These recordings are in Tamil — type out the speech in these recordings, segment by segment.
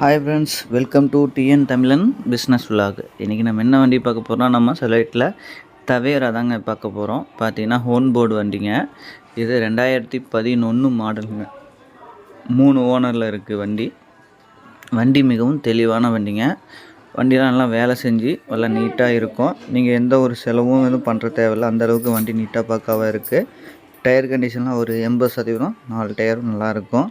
Hi friends welcome to TN Tamilan business vlog இன்றைக்கி நம்ம என்ன வண்டி பார்க்க போகிறோம் நம்ம செலக்டில் தவேரா தாங்க பார்க்க போகிறோம் பார்த்தீங்கன்னா ஹோன் போர்டு வண்டிங்க. இது ரெண்டாயிரத்தி பதினொன்று மாடலுங்க மூணு ஓனரில் இருக்குது வண்டி. வண்டி மிகவும் தெளிவான வண்டிங்க. வண்டிலாம் நல்லா வேலை செஞ்சு நல்லா நீட்டாக இருக்கும். நீங்கள் எந்த ஒரு செலவும் எதுவும் பண்ணுற தேவையில்ல. அந்தளவுக்கு வண்டி நீட்டாக பக்காவாக இருக்குது டயர் கண்டிஷன்லாம் ஒரு எண்பது சதவீதம் நாலு டயரும் நல்லாயிருக்கும்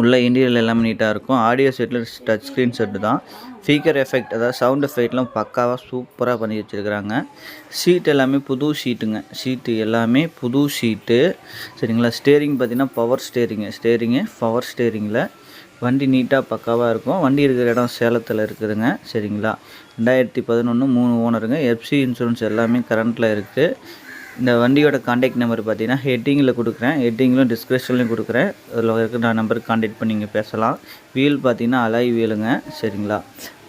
உள்ள இன்டீரியல் எல்லாமே நீட்டாக இருக்கும். ஆடியோ செட்டில் டச் ஸ்க்ரீன் செட்டு தான். ஸ்பீக்கர் எஃபெக்ட் அதாவது சவுண்ட் எஃபெக்ட்லாம் பக்காவாக சூப்பராக பண்ணி வச்சுருக்குறாங்க. சீட் எல்லாமே புது ஷீட்டுங்க சீட்டு எல்லாமே புது ஷீட்டு சரிங்களா? ஸ்டேரிங் பார்த்தீங்கன்னா பவர் ஸ்டேரிங்கு ஸ்டேரிங்கு பவர் ஸ்டேரிங்கில் வண்டி நீட்டாக பக்காவாக இருக்கும். வண்டி இருக்கிற இடம் சேலத்தில் இருக்குதுங்க. சரிங்களா? ரெண்டாயிரத்தி பதினொன்று மூணு ஓனருங்க எஃப்சி இன்சூரன்ஸ் எல்லாமே கரண்ட்டில் இருக்குது இந்த வண்டியோட காண்டாக்ட் நம்பர் பார்த்தீங்கன்னா ஹெட்டிங்கில் கொடுக்குறேன். ஹெட்டிங்கிலும் டிஸ்கிரிப்ஷன்லையும் கொடுக்குறேன். அதில் இருக்க நான் நம்பருக்கு காண்டாக்ட் பண்ணி நீங்கள் பேசலாம். வீல் பார்த்தீங்கன்னா அலாய் வீலுங்க சரிங்களா?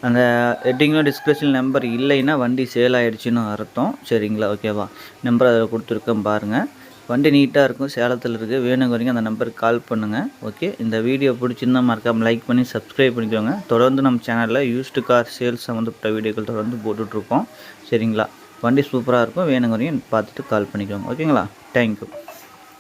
அந்த ஹெட்டிங்கிலும் டிஸ்கிரிப்ஷன் நம்பர் இல்லைன்னா வண்டி சேல் ஆகிடுச்சின்னு அர்த்தம். சரிங்களா? ஓகேவா நம்பர் அதில் கொடுத்துருக்கேன் பாருங்கள் வண்டி நீட்டாக இருக்கும். சேலத்தில் இருக்குது வேணுங்கிறீங்க அந்த நம்பருக்கு கால் பண்ணுங்கள் ஓகே இந்த வீடியோ பிடிச்சிருந்தா மறக்காமல் லைக் பண்ணி சப்ஸ்கிரைப் பண்ணிக்கோங்க. தொடர்ந்து நம்ம சேனலில் யூஸ்டு கார் சேல்ஸ் சம்மந்தப்பட்ட வீடியோக்கள் தொடர்ந்து போட்டுட்ருக்கோம் சரிங்களா? வண்டி சூப்பராக இருக்கும். வேணுங்கிறீங்க பார்த்துட்டு கால் பண்ணிக்கோங்க. ஓகேங்களா தேங்க்யூ